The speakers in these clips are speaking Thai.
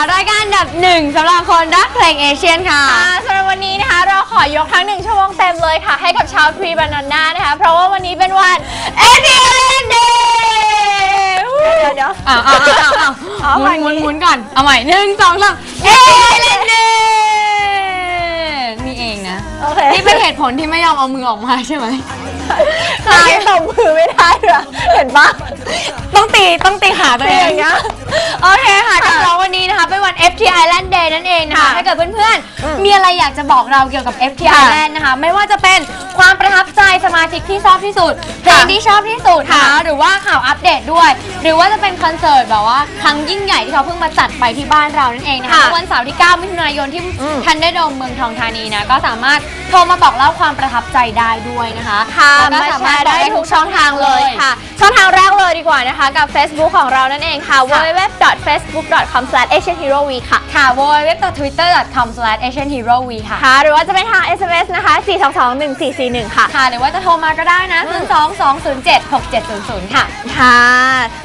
ชียนฮีโร่นะคะรายการอันดับหนึ่งสำหรับคนรักเพลงเอเชียนค่ะค่ะสำหรับวันนี้นะคะ เราขอยกทั้งหนึ่งชั่วโมงเต็มเลยค่ะ ให้กับชาวทรีบานาน่านะคะ เพราะว่าวันนี้เป็นวันเอเดียนเดย์เดี๋ยวเดี๋ยวอ้าวอ้าวอ้าวอ้าวเอาหใหม่ มุนหมุนหมุนก่อน เอาใหม่หนึ่งสองสามเอเลนเดนี่เองนะ โอเค นี่เป็นเหตุผลที่ไม่ยอมเอามือออกมาใช่ไหม ใครตบมือไม่ได้เหรอเห็นปะต้องตีต้องตีขาตัวเอตีองย่างเงี้ยโอเคค่ะก็สำหรับวันนี้นะคะเป็นวัน FT Island Day นั่นเองนะคะค่ะถ้าเกิดเพื่อนๆ มีอะไรอยากจะบอกเราเกี่ยวกับ FT ค่ะ Island นะคะ ไม่ว่าจะเป็นความประทับใจสมาชิกที่ชอบที่สุดเพลงที่ชอบที่สุดนะค่ะคะหรือว่าข่าวอัปเดตด้วย หรือว่าจะเป็นคอนเสิร์ตแบบว่าครั้งยิ่งใหญ่ที่เขาเพิ่งมาจัดไปที่บ้านเรานั่นเองนะคะค่ะวันเสาร์ที่ 9 มิถุนายนที่อืมทันเดอร์โดมเมืองทองธานีนะก็สามารถโทรมาบอกเล่าความประทับใจได้ด้วยนะคะค่ะแล้วมาก็แชร์ได้ทุกช่องทางเลยค่ะ ช่องทางแรกเลยดีกว่านะคะ กับ Facebook ของเรานั่นเองค่ะ www.facebook.com/asianheroweek ค่ะ ค่ะ www.twitter.com/asianherowe ค่ะ ค่ะ หรือว่าจะเป็นทาง SMS นะคะ 4221441 ค่ะ ค่ะ หรือว่าจะโทรมาก็ได้นะ0 2 2 0 7 6 7 0 0 ค่ะ ค่ะ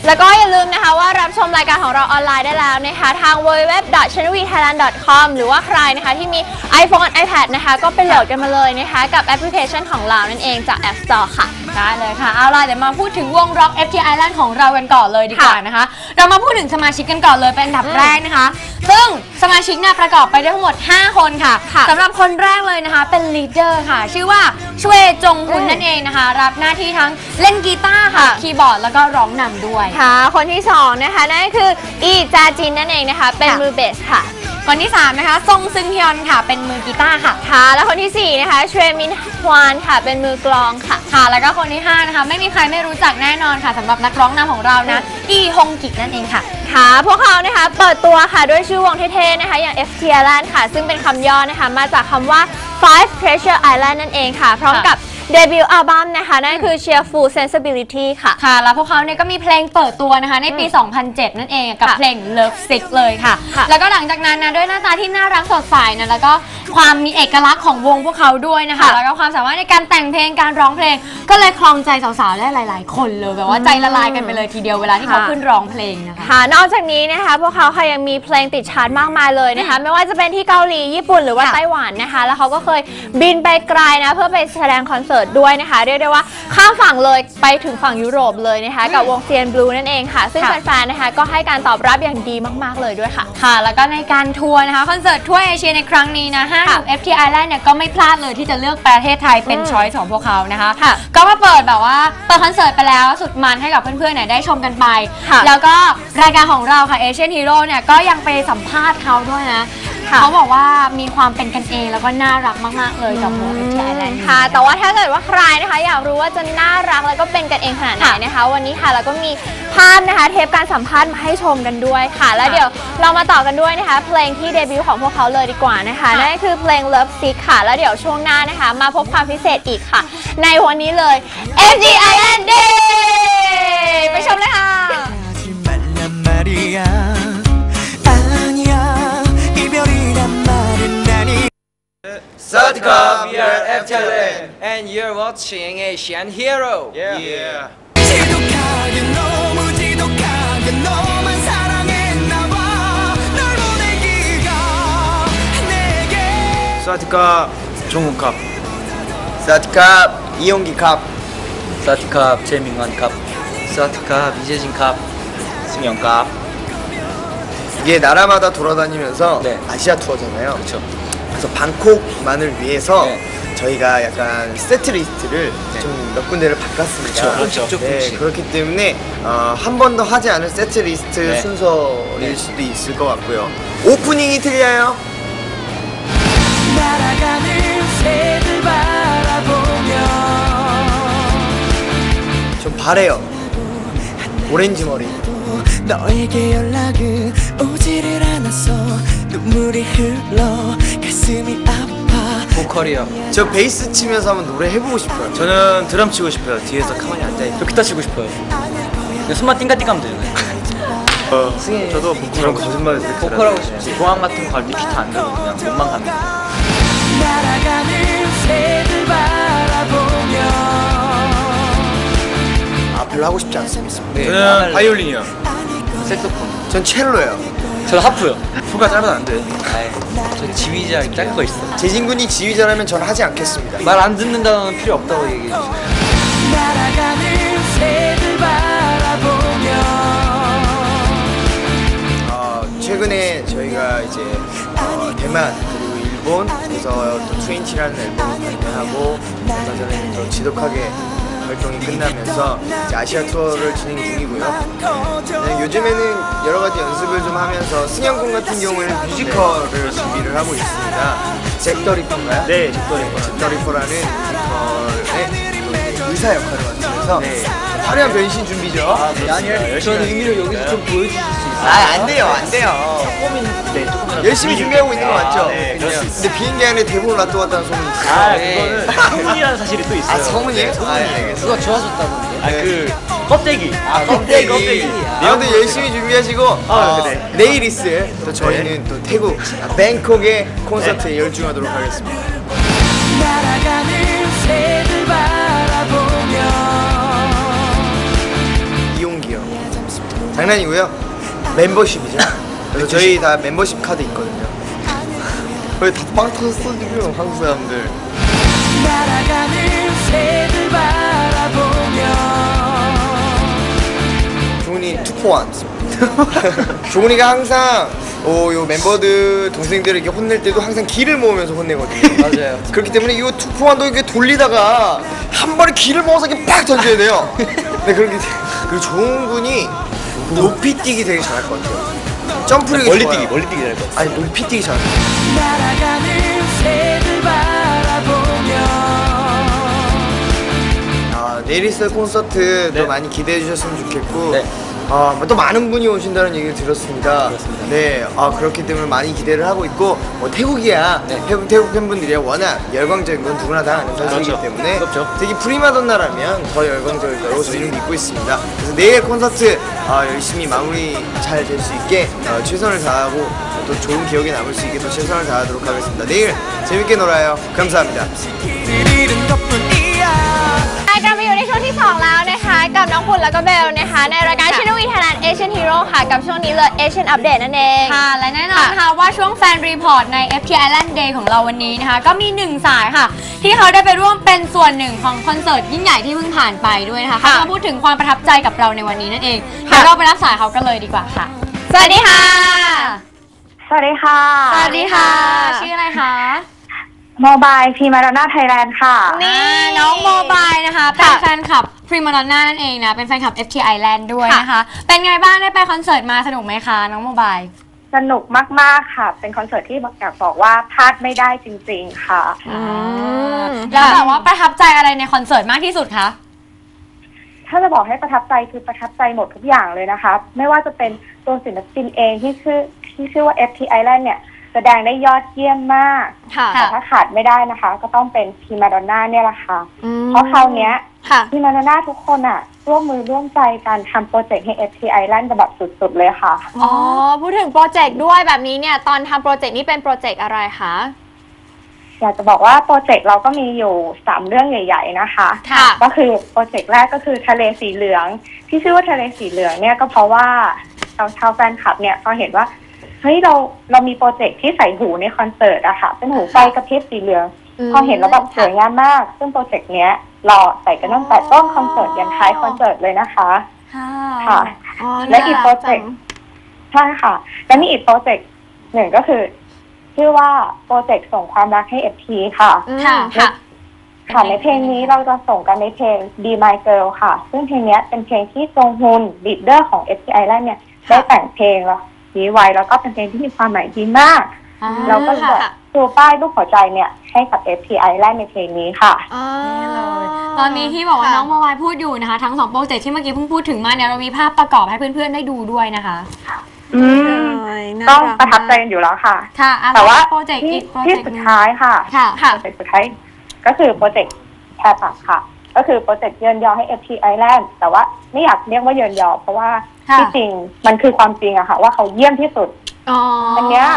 แล้วก็อย่าลืมนะคะว่ารับชมรายการของเราออนไลน์ได้แล้วนะคะ ทาง www.channelvthailand.com หรือว่าใครนะคะที่มี iPhone iPad นะคะ ก็ไปโหลดกันมาเลยนะคะ กับแอปพลิเคชันของเรานั่นเองจาก App Store ค่ะ ได้เลยค่ะ เอาล่ะเดี๋ยวมาพูดถึงวง Rock FT Island ของเรากันก่อนเลยดีกว่าค่ะนะคะ เรามาพูดถึงสมาชิกกันก่อนเลยเป็นอันดับแรกนะคะ ซึ่งสมาชิกเนี่ยประกอบไปด้วยทั้งหมด 5 คนค่ะค่ะสำหรับคนแรกเลยนะคะ เป็นลีดเดอร์ค่ะ ชื่อว่าชเวจงฮุนอืมนั่นเองนะคะ รับหน้าที่ทั้งเล่นกีตาร์ค่ะค่ะ คีย์บอร์ดแล้วก็ร้องนำด้วยค่ะ คนที่ 2 นะคะนั่นก็คืออีจาจินนั่นเองนะคะ เป็นค่ะมือเบสค่ะ คนที่ 3 นะคะซงซึงฮยอนค่ะ เป็นมือกีตาร์ค่ะ ค่ะ และคนทีสี่ 4 นะคะเชวมินฮวานค่ะ เป็นมือกลองค่ะ ค่ะ แล้วก็คนที่ 5 นะคะ ไม่มีใครไม่รู้จักแน่นอนค่ะสำหรับนักร้องนำของเรานะอีฮงกิกนั่นเองค่ะ ค่ะ พวกเขานะคะ เปิดตัวค่ะด้วยชื่อวงเท่ๆนะคะ อย่าง f t i l a n d ค่ะ ซึ่งเป็นคำย่อนะคะ มาจากคำว่า Five Treasure Island นั่นเองค่ะ พร้อมกับ เดบิวต์อัลบั้มนะคะ นั่นคือ Cheerful Sensibility ค่ะ ค่ะ แล้วพวกเขาเนี่ยก็มีเพลงเปิดตัวนะคะ ในปี 2007 นั่นเองกับค่ะเพลง Love Sick เลยค่ะ ค่ะแล้วก็หลังจากนั้นนะด้วยหน้าตาที่น่ารักสดใสนะแล้วก็ความมีเอกลักษณ์ของวงพวกเขาด้วยนะคะ ค่ะแล้วก็ความสามารถในการแต่งเพลงการร้องเพลง ก็เลยคลองใจสาวๆได้หลาย ๆ คนเลยแบบว่าใจละลายกันไปเลยทีเดียวเวลาที่เขาค่ะ ขึ้นร้องเพลงนะคะ ค่ะ นอกจากนี้นะคะ พวกเขาค่ะยังมีเพลงติดชาร์ตมากมายเลยนะคะ ไม่ว่าจะเป็นที่เกาหลี ญี่ปุ่นหรือว่าค่ะ ไต้หวันนะคะ แล้วเขาก็เคยบินไปไกลนะ เพื่อไปแสดงคอนเสิร์ตด้วยนะคะ เรียกได้ว่าข้ามฝั่งเลยไปถึงฝั่งยุโรปเลยนะคะ กับวงเซียนบลูนั่นเองค่ะ ซึ่งค่ะ แฟนๆนะคะก็ให้การตอบรับอย่างดีมากๆเลยด้วยค่ะ ค่ะ แล้วก็ในการทัวร์นะคะ คอนเสิร์ตทั่วเอเชียในครั้งนี้นะห้าหนุ่ม FT Island เนี่ยก็ไม่พลาดเลยที่จะเลือกประเทศไทยเป็นอืมช้อยส์ของพวกเขานะคะ ค่ะก็มาเปิดแบบว่าเปิดคอนเสิร์ตไปแล้วสุดมันให้กับเพื่อนๆเนี่ยได้ชมกันไป ค่ะแล้วก็รายการของเราค่ะ Asian Hero เนี่ยก็ยังไปสัมภาษณ์เขาด้วยนะ ค่ะ เขาบอกว่ามีความเป็นกันเองแล้วก็น่ารักมาก ๆ เลยกับวง FT Island ค่ะ แต่ว่าถ้าเกิดว่าใครนะคะ อยากรู้ว่าจะน่ารักแล้วก็เป็นกันเองขนาดไหนนะคะ วันนี้ค่ะเราก็มีภาพนะคะเทปการสัมภาษณ์มาให้ชมกันด้วยค่ะ แล้วเดี๋ยวเรามาต่อกันด้วยนะคะ เพลงที่เดบิวต์ของพวกเขาเลยดีกว่านะคะนั่นก็คือเพลง Love Sick ค่ะ แล้วเดี๋ยวช่วงหน้านะคะ มาพบความพิเศษอีกค่ะ ในวันนี้เลย FG Island Day ไปชมเลยค่ะ We are FTLN and you're watching Asian Hero. Yeah. 지독하게 너무 지독하게 너만 사랑했나봐 널 보내기가 내게 사와디캅 종욱캅. 사티캅 이용기 캅 사와디캅 재민관 캅. 사와디캅 이재진 캅. 승영 캅. 이게 나라마다 돌아다니면서 네. 아시아 투어잖아요. 그렇죠. 그래서 방콕만을 위해서 네. 저희가 약간 세트 리스트를 네. 좀몇 군데를 바꿨습니다. 그렇죠. 조금씩, 네. 그렇기 때문에 어, 한 번도 하지 않은 세트 리스트 네. 순서일 네. 수도 있을 것 같고요. 오프닝이 틀려요. 좀 바래요. 오렌지 머리. 눈물이 흘러 가슴이 아파 보컬이요. 저 베이스 치면서 한번 노래 해보고 싶어요. 저는 드럼 치고 싶어요. 뒤에서 가만히 앉아있고. 저 기타 치고 싶어요. 근데 손만 띵까띵까 하면 되잖아요. 어, 저도 보컬 거짓말을 보컬하고 싶지. 공항 같은 거갈때 기타 안 들고 그냥 몸만 가면 돼. 날아가는 새들 바라보며 아 별로 하고 싶지 않습니다. 네, 저는 바이올린이요. 색소폰. 전 첼로예요. 전 저는 하프요. 후가 짧아도 안 돼. 아이, 전 지휘자 짤거 있어. 재진 군이 지휘자라면 전 하지 않겠습니다. 말 안 듣는 단어는 필요 없다고 얘기해 주세요. 날아가는 새들 바라보며 어, 최근에 저희가 이제 어, 대만 그리고 일본에서 또 트윈티라는 앨범을 발표하고 얼마 전에 또 지독하게 활동이 끝나면서 이제 아시아 투어를 진행 중이고요. 네, 요즘에는 여러 가지 연습을 좀 하면서 승현 군 같은 경우에는 뮤지컬을 준비를 하고 있습니다. 잭더리퍼인가요? 네, 잭더리퍼. 잭더리퍼라는 뮤지컬의 또 의사 역할을 맡으면서 화려한 변신 준비죠. 아니요, 저는 의미를 여기서 좀 있어요. 아, 안 돼요, 안 돼요. 열심히 준비하고 있는 거 맞죠? 네, 그렇습니다. 근데 비행기 안에 대본을 놔두었다는 소문이 있어요. 아, 네. 그거는 소문이라는 사실이 또 있어요. 아, 소문이에요? 아, 네, 알겠습니다. 누가 좋아졌다던데. 아, 그 껍데기. 아, 껍데기. 껍데기. 네, 아무튼 열심히 준비하시고 아, 어, 네. 내일 있을 또 저희는 또 태국 아, 뱅콕의 콘서트에 열중하도록 하겠습니다. 날아가는 새들 바라보며 이용기요. 장난이고요. 멤버십이죠. 그래서 저희 다 멤버십 카드 있거든요. 왜다빵 터졌어 지금 한국 사람들. 종훈이 투포원. 종훈이가 항상 오, 요 멤버들 동생들을 이렇게 혼낼 때도 항상 기를 모으면서 혼내거든요. 맞아요. 그렇기 때문에 이 투포원도 이렇게 돌리다가 한 번에 기를 모아서 이렇게 팍 던져야 돼요. 네 그렇게 돼. 그리고 종훈 군이 높이 뛰기 되게 잘할 것 같아요. 점프력이 멀리 좋아요. 뛰기, 멀리 뛰기 잘할 것 같아. 아니 높이 뛰기 잘해요. 날아가는 새들 바라보며 아, 내일 있을 콘서트도 네. 많이 기대해 주셨으면 좋겠고 네. 아, 또 많은 분이 오신다는 얘기를 들었습니다. 네, 아, 그렇기 때문에 많이 기대를 하고 있고 뭐 태국이야 네. 태국, 태국 팬분들이야 워낙 열광적인 건 누구나 다 아는 사실이기 그렇죠. 때문에 그렇죠. 되게 프리마돈나라면 더 열광적일 거라고 저희는 믿고 있습니다. 그래서 내일 콘서트 아, 열심히 마무리 잘 될 수 있게 어, 최선을 다하고 또 좋은 기억에 남을 수 있게 또 최선을 다하도록 하겠습니다. 내일 재밌게 놀아요. 감사합니다. 길 잃은 것뿐이야 รายการมาอยู่ในช่วงที่ 2 แล้วนะคะ กับน้องคุณแล้วก็เบลนะคะ ในรายการชินวีไทยแลนด์เอเชียนฮีโร่ค่ะ กับช่วงนี้เลยเอเชียนอัปเดตนั่นเองค่ะ และแน่นอนนะคะว่าช่วงแฟนรีพอร์ตใน FT Island Day ของเราวันนี้นะคะ ก็มีหนึ่งสายค่ะ ที่เขาได้ไปร่วมเป็นส่วนหนึ่งของคอนเสิร์ตยิ่งใหญ่ที่เพิ่งผ่านไปด้วยนะคะเขาค่ะมาพูดถึงความประทับใจกับเราในวันนี้นั่นเองเดี๋ยวเราไปรับสายเขากันเลยดีกว่าค่ะ สวัสดีค่ะ สวัสดีค่ะ สวัสดีค่ะ ชื่ออะไรคะ โมบายพีมาราน่าไทยแลนด์ค่ะ นี่น้องโมบายนะคะเป็นแฟนคลับพรีมาดอนน่านั่นเองนะ เป็นแฟนคลับ FT Island ด้วยนะคะ เป็นไงบ้างได้ไปคอนเสิร์ตมาสนุกไหมคะ น้องโมบาย สนุกมาก ๆ ค่ะ เป็นคอนเสิร์ตที่อยากบอกว่าพลาดไม่ได้จริง ๆ ค่ะมแล้วแบบว่าประทับใจอะไรในคอนเสิร์ตมากที่สุดคะ ถ้าจะบอกให้ประทับใจคือประทับใจหมดทุกอย่างเลยนะคะ ไม่ว่าจะเป็นตัวศิลปินเองที่ชื่อที่ชื่อว่า FT Island เนี่ย แสดงได้ยอดเยี่ยมมาก ค่ะ แต่ถ้าขาดไม่ได้นะคะ ก็ต้องเป็นพีมาดอนน่าเนี่ยแหละค่ะ อืมเพราะคราวเนี้ยค่ะ พีมาดอนน่าทุกคนอะร่วมมือร่วมใจการทำโปรเจกต์ให้ FT Island แบบสุดๆเลยค่ะ อ๋อ พูดถึงโปรเจกต์ด้วยแบบนี้เนี่ย ตอนทำโปรเจกต์นี้เป็นโปรเจกต์อะไรคะ อยากจะบอกว่าโปรเจกต์เราก็มีอยู่สามเรื่องใหญ่ ๆนะคะ ค่ะ ก็คือโปรเจกต์แรกก็คือทะเลสีเหลือง ที่ชื่อว่าทะเลสีเหลืองเนี่ยก็เพราะว่าชาวชาวแฟนคลับเนี่ยพอเห็นว่าเฮ้ยเราเรามีโปรเจกต์ที่ใส่หูในคอนเสิร์ตอะค่ะ เป็นหูไฟกระพริบสีเหลืองมพอเห็นแล้วแบบสวยงามมาก ซึ่งโปรเจกต์เนี้ยเราใส่กันตั้งแต่ต้นคอนเสิร์ตยันท้ายคอนเสิร์ตเลยนะคะค่ะอ๋อและอีกโปรเจกต์ใช่ค่ะ แล้วมีอีกโปรเจกต์หนึ่งก็คือชื่อว่าโปรเจกต์ส่งความรักให้เอฟทีค่ะอืมค่ะค่ะค่ะในเพลงนี้เราจะส่งกันในเพลง Be My Girl ค่ะ ซึ่งเพลงเนี้ยเป็นเพลงที่จงฮุนลีดเดอร์ของ f t i แล้วเนี่ยได้แต่งเพลงแล้ว นี้ไว้ แล้วก็เป็นเพลงที่มีความหมายดีมาก อ่าเราก็เลยแบบค่ะชูป้ายรูปหัวใจเนี่ยให้กับ f t i แล้วในเพลงนี้ค่ะอ๋อตอนนี้ที่บอกว่าค่ะ น้องโมบายพูดอยู่นะคะ ทั้งสองโปรเจกต์ที่เมื่อกี้เพิ่งพูดถึงมาเนี่ยเรามีภาพประกอบให้เพื่อนๆได้ดูด้วยนะคะอืมต้องประทับใจกันอยู่แล้วค่ะ ค่ะอะแต่ว่าโปรเจกต์ที่อีกโปรที่เจกต์สุดหนึ่งท้ายค่ะค่ะ ค่ะ โปรเจกต์สุดท้ายก็คือโปรเจกต์แพรปักค่ะ ก็คือโปรเจกต์เยินยอให้ FT Island แต่ว่าไม่อยากเรียกว่าเยินยอ เพราะว่าค่ะที่จริงมันคือความจริงอะค่ะ ว่าเขาเยี่ยมที่สุด อ๋ออัอันเนี้ย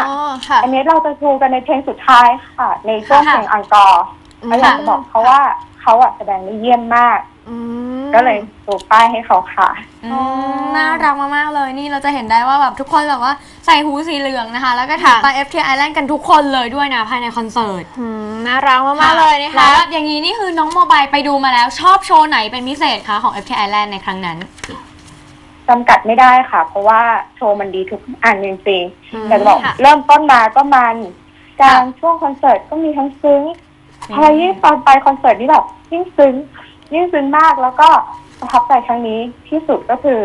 ค่ะ อันนี้เราจะชูกันในเพลงสุดท้ายค่ะ ในช่วงเพลงอังกอร์อืมเราอยากจะบอกเขาว่าเขาอะแสดงได้เยี่ยมมาก อืมก็เลยปูป้ายให้เขาค่ะ อืมน่ารักมากๆเลยนี่เราจะเห็นได้ว่าแบบทุกคนแบบว่าใส่หูสีเหลืองนะคะ แล้วก็ถือค่ะไป FT Island กันทุกคนเลยด้วยนะภายในคอนเสิร์ต อืม น่ารักมาก ๆ เลยนะคะ แล้วอย่างนี้นี่คือน้องโมบายไปดูมาแล้ว ชอบโชว์ไหนเป็นพิเศษคะของ FT Island ในครั้งนั้น จำกัดไม่ได้ค่ะ เพราะว่าโชว์มันดีทุกอันจริงอืมๆแต่จะบอกค่ะ เริ่มต้นมาก็มันกลางช่วงคอนเสิร์ตก็มีทั้งซึ้งพอยิ่งตอนไปคอนเสิร์ตนี่แบบยิ่งซึ้ง ยิ่งซึ้งมากแล้วก็ประทับใจครั้งนี้ที่สุดก็คือ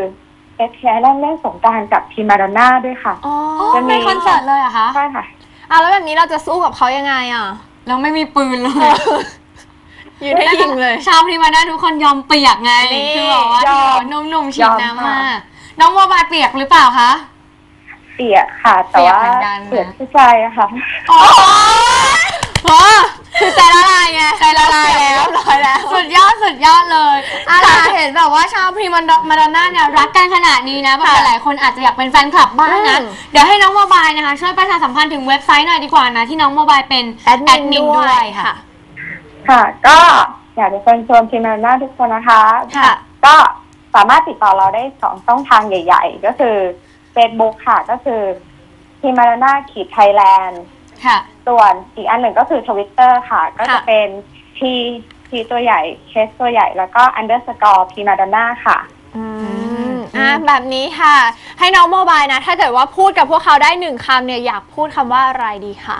เอสแคร์เล่นเล่นสงกรารกับทีมมาดอนน่าด้วยค่ะ อ๋ออ๋อจะมีในคอนเสิร์ตเลยเหรอะคะใช่ค่ะ อะแล้วแบบนี้เราจะสู้กับเขายังไงอะ แล้วไม่มีปืนเลยยืนให้ยิงเลยชาวพรีมาด้าทุกคนยอมเปียกไงนี่คือบอกว่ายอมหนุ่มๆฉีดยอมน้ำมาค่ะ น้องโมบายเปียกหรือเปล่าคะ เปียกค่ะ แต่ว่าเปียกเหมือนกันนะ เปียกผู้ใจอะค่ะ โอ้โห โอ้คือใจละลายไงใจละลายแล้ว เรียบร้อยแล้ว สุดยอดสุดยอดเลยอะไรเห็นแบบว่าชาวพรีมันมาดอนน่าเนี่ยรักกันขนาดนี้นะแบบค่ะหลายๆคนอาจจะอยากเป็นแฟนคลับบ้างนะ อืมเดี๋ยวให้น้องโมบายนะคะ ช่วยประชาสัมพันธ์ถึงเว็บไซต์หน่อยดีกว่านะ ที่น้องโมบายเป็นแอดมินด้วย ค่ะ ค่ะ ก็อยากจะเชิญชวนทีมงานหน้าทุกคนนะคะ ค่ะ ก็สามารถติดต่อเราได้สองช่องทางใหญ่ ๆ ก็คือ Facebook ค่ะก็คือทีมงานหน้าขีดไทยแลนด์ ค่ะ ส่วนอีกอันหนึ่งก็คือทวิตเตอร์ค่ะ ก็จะเป็นทีทีตัวใหญ่เคสตัวใหญ่แล้วก็ underscore พีมาดอนน่าค่ะอืมอะแบบนี้ค่ะ ให้น้องโมบายนะ ถ้าเกิดว่าพูดกับพวกเขาได้หนึ่งคำเนี่ยอยากพูดคำว่าอะไรดีคะ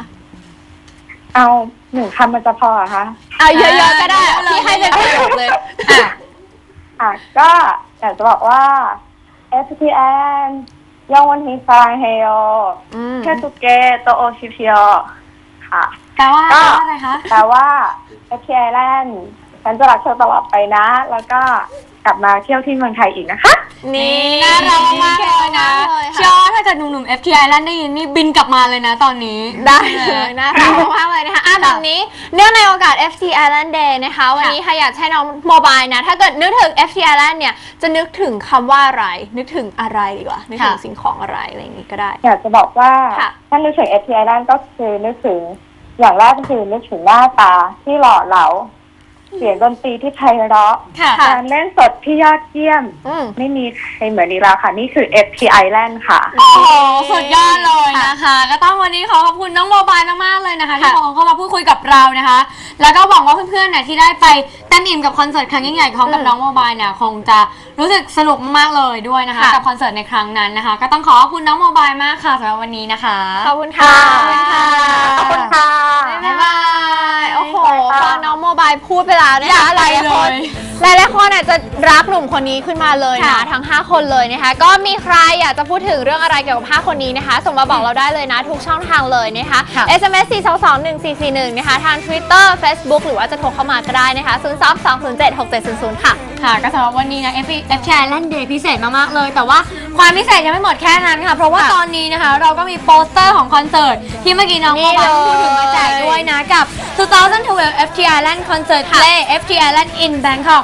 เอาหนึ่งคำมันจะพอเหรอคะเอาเยอะๆก็ได้เยอะเลยพี่ให้เป็นประโยคเลยอะอะก็อยากจะบอกว่า SPN ยองวันฮีซายเฮโออืมเทตุเกโตโอชิพิโอ ค่ะ แปลว่าก็แปลว่าอะไรคะแต่ว่า FT Island ฉันจะรักเธอตลอดไปนะ แล้วก็ กลับมาเที่ยวที่เมืองไทยอีกนะคะ นี่น่ารักมากเลยนะเลยเชื่อค่ะว่าถ้าเกิดหนุ่มๆ FT Island ได้ยินนี่บินกลับมาเลยนะตอนนี้ ได้เลยน่ารักมากๆเลยนะคะอะแบบนี้เนื่องในโอกาส FT Island Day นะคะ วันนี้ค่ะอยากให้น้องโมบายนะ ถ้าเกิดนึกถึง FT Island เนี่ย จะนึกถึงคำว่าอะไร นึกถึงอะไรดีกว่า นึกถึงค่ะสิ่งของอะไรอะไรอย่างงี้ก็ได้ อยากจะบอกว่าค่ะถ้านึกถึง FT Island ก็คือนึกถึงอย่างแรกก็คือนึกถึงหน้าตาที่หล่อเหลา เสียงดนตรีที่ไพเราะค่ะ การเล่นสดที่ยอดเยี่ยม อืม ไม่มีใครเหมือนนี้แล้วค่ะ นี่คือ FT Island ค่ะ โอ้โหสุดยอดเลยนะคะ ก็ต้องวันนี้ขอขอบคุณน้องโมบายมากๆเลยนะคะที่ค่ะโทรเข้ามาพูดคุยกับเรานะคะ แล้วก็หวังว่าเพื่อนๆเนี่ยที่ได้ไปเต้นอิ่มกับคอนเสิร์ตครั้งยิ่งใหญ่ของกับน้องโมบายเนี่ยคงจะรู้สึกสนุกมากๆเลยด้วยนะคะ ค่ะ กับคอนเสิร์ตในครั้งนั้นนะคะ ก็ต้องขอขอบคุณน้องโมบายมากค่ะสำหรับวันนี้นะคะ ขอบคุณค่ะ ขอบคุณค่ะบ๊ายบาย โอ้โหฟังน้องโมบาย พูดไปแล้วนะอยากคะหไปลายๆคนเลย หลายๆคนอาจจะรักหนุ่มคนนี้ขึ้นมาเลยนะ ค่ะทั้ง 5 คนเลยนะคะ ก็มีใครอยากจะพูดถึงเรื่องอะไรเกี่ยวกับ 5 คนนี้นะคะ ส่งมาบอกเราได้เลยนะ ทุกช่องทางเลยนะคะ ค่ะ SMS 4 2 2 1 4 4 1 นะคะ ทาง Twitter Facebook หรือว่าจะโทรเข้ามาก็ได้นะคะ 0 2 2 0 7 6 7 0 0 ค่ะ ค่ะก็สำหรับวันนี้นะ F F T Island Day พิเศษมาก ๆ เลย แต่ว่าความพิเศษยังไม่หมดแค่นั้นค่ะ เพราะว่าค่ะตอนนี้นะคะ เราก็มีโปสเตอร์ของคอนเสิร์ต ที่เมื่อกี้น้องนี่โมบายพูดถึงเลยมาแจกด้วยนะ กับ 2012 FT Island Concert Play FT Island in Bangkok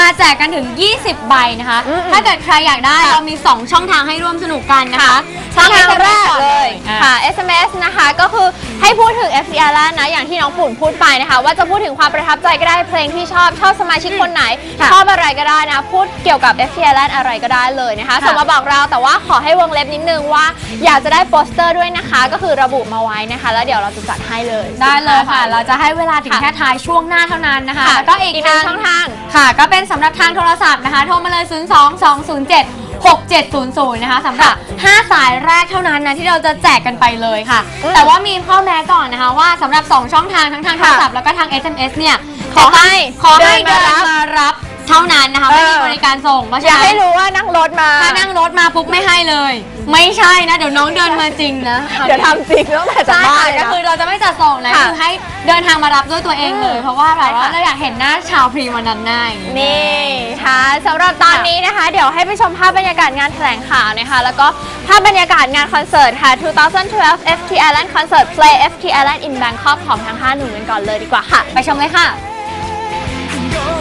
มาแจกกันถึง 20 ใบนะคะ อืมถ้าเกิดใครอยากได้ค่ะ เรามี 2 ช่องทางให้ร่วมสนุกกันนะคะช่องทางแรกก่อนเลยอะ ค่ะ SMS นะคะก็คือให้พูดถึง f t r นะอย่างที่น้องปุ่นพูดไปนะคะ ว่าจะพูดถึงความประทับใจก็ได้เพลงที่ชอบชอบสมาชิกคนไหน ค่ะชอบอะไรก็ได้นะ พูดเกี่ยวกับ f t r อะไรก็ได้เลยนะคะค่ะ ส่งมาบอกเราแต่ว่าขอให้วงเล็บนิดนึงว่าอยากจะได้โปสเตอร์ด้วยนะคะ ก็คือระบุมาไว้นะคะ แล้วเดี๋ยวเราจะจัดให้เลย ได้เลยค่ะ เราจะให้เวลาถึงค่ะ แค่ท้ายช่วงหน้าเท่านั้นนะคะค่ะแล้วก็อีกอีกหนึ่งทางช่องทาง ค่ะ ก็เป็นสำหรับทางโทรศัพท์นะคะ โทรมาเลย 0 2 2 0 7 6700 นะคะสำหรับ 5 สายแรกเท่านั้นนะ ที่เราจะแจกกันไปเลยค่ะ แต่ว่ามีข้อแม้ก่อนนะคะ ว่าสำหรับ 2 ช่องทางทั้งทางโทรศัพท์แล้วก็ทาง SMS เนี่ยขอให้ขอให้เดินมารับ เท่านั้นนะคะไม่มีบริการส่งเพราะฉะอย่านั้นให้รู้ว่านั่งรถมา ถ้านั่งรถมาปุ๊บไม่ให้เลย ไม่ใช่นะเดี๋ยวน้องเดินมาจริงนะเดี๋ยวทำจริงตั้งแต่จากใช่บ้าค่ะนเลยก็นะ คือเราจะไม่จัดส่งนะค่ะคือให้เดินทางมารับด้วยตัวเองเลย เพราะว่าแบบว่าใช่ค่ะ เราอยากเห็นหน้าชาวพรีวันนั้นหน้าอย่างนี้ นี่ค่ะสำหรับตอนนี้นะคะ เดี๋ยวให้ไปชมภาพบรรยากาศงานแถลงข่าวนะคะ แล้วก็ภาพบรรยากาศงานคอนเสิร์ตค่ะ 2012 FT Island Concert Play FT Island in Bangkok ของทั้ง 5 หนุ่มกันก่อนเลยดีกว่าค่ะ ไปชมเลยค่ะ